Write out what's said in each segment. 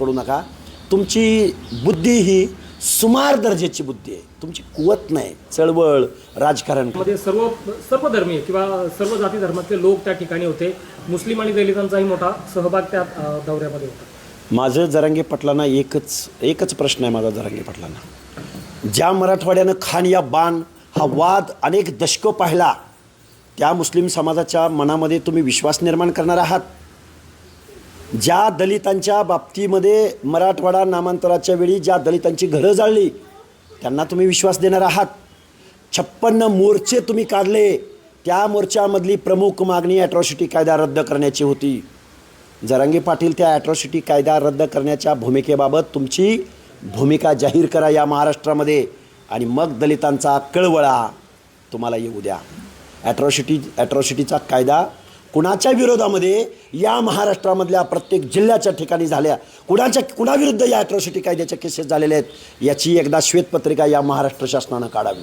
पडू नका. तुमची बुद्धी ही सुमार दर्जाची बुद्धी आहे. तुमची कुवत नाही चळवळ राजकारण. मध्ये सर्व सर्व धर्मीय किंवा सर्व जाती धर्मातले लोक त्या ठिकाणी होते. मुस्लिम आणि दलितांचाही मोठा सहभाग त्या अ, दौऱ्यामध्ये होता. माझं जरांगे पाटलांना एकच एकच प्रश्न आहे माझा जरांगे पाटलांना. ज्या मराठवाड्यानं खान या बाण हा वाद अनेक दशकं पाहिला त्या मुस्लिम समाजाच्या मनामध्ये तुम्ही विश्वास निर्माण करणार आहात? ज्या दलितांच्या बाबतीमध्ये मराठवाडा नामांतराच्या वेळी ज्या दलितांची घरं जाळली त्यांना तुम्ही विश्वास देणार आहात? छप्पन्न मोर्चे तुम्ही काढले त्या मोर्चामधली प्रमुख मागणी ॲट्रॉसिटी कायदा रद्द करण्याची होती. जरांगी पाटील त्या ॲट्रॉसिटी कायदा रद्द करण्याच्या भूमिकेबाबत तुमची भूमिका जाहीर करा या महाराष्ट्रामध्ये आणि मग दलितांचा कळवळा तुम्हाला येऊ द्या. ॲट्रॉसिटी ॲट्रॉसिटीचा कायदा कुणाच्या विरोधामध्ये या महाराष्ट्रामधल्या प्रत्येक जिल्ह्याच्या ठिकाणी झाल्या कुणाच्या कुणाविरुद्ध या ॲट्रॉसिटी कायद्याच्या केसेस झालेल्या आहेत याची एकदा श्वेतपत्रिका या महाराष्ट्र शासनानं काढावी.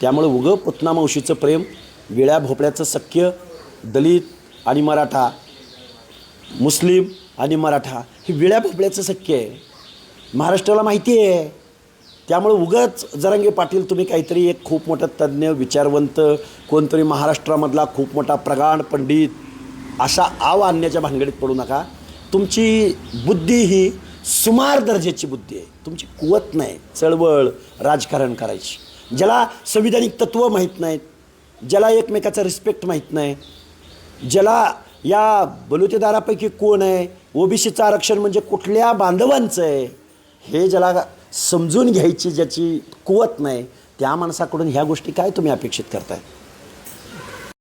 त्यामुळे उगं पुतना मावशीचं प्रेम विळ्या भोपळ्याचं सख्य दलित आणि मराठा मुस्लिम आणि मराठा हे विळ्या भोपळ्याचं सख्य आहे. महाराष्ट्राला माहिती आहे. त्यामुळे उगाच जरांगे पाटील तुम्ही काहीतरी एक खूप मोठं तज्ज्ञ विचारवंत कोणतरी महाराष्ट्रामधला खूप मोठा प्रगाढ पंडित अशा आव आणण्याच्या भानगडीत पडू नका. तुमची बुद्धी ही सुमार दर्जाची बुद्धी आहे. तुमची कुवत नाही चळवळ राजकारण करायची. ज्याला संविधानिक तत्त्व माहीत नाहीत ज्याला एकमेकाचा रिस्पेक्ट माहीत नाही ज्याला या बलुतेदारापैकी कोण आहे ओबीसीचं आरक्षण म्हणजे कुठल्या बांधवांचं आहे हे ज्याला समजून घ्यायची ज्याची कुवत नाही त्या माणसाकडून ह्या गोष्टी काय तुम्ही अपेक्षित करताय?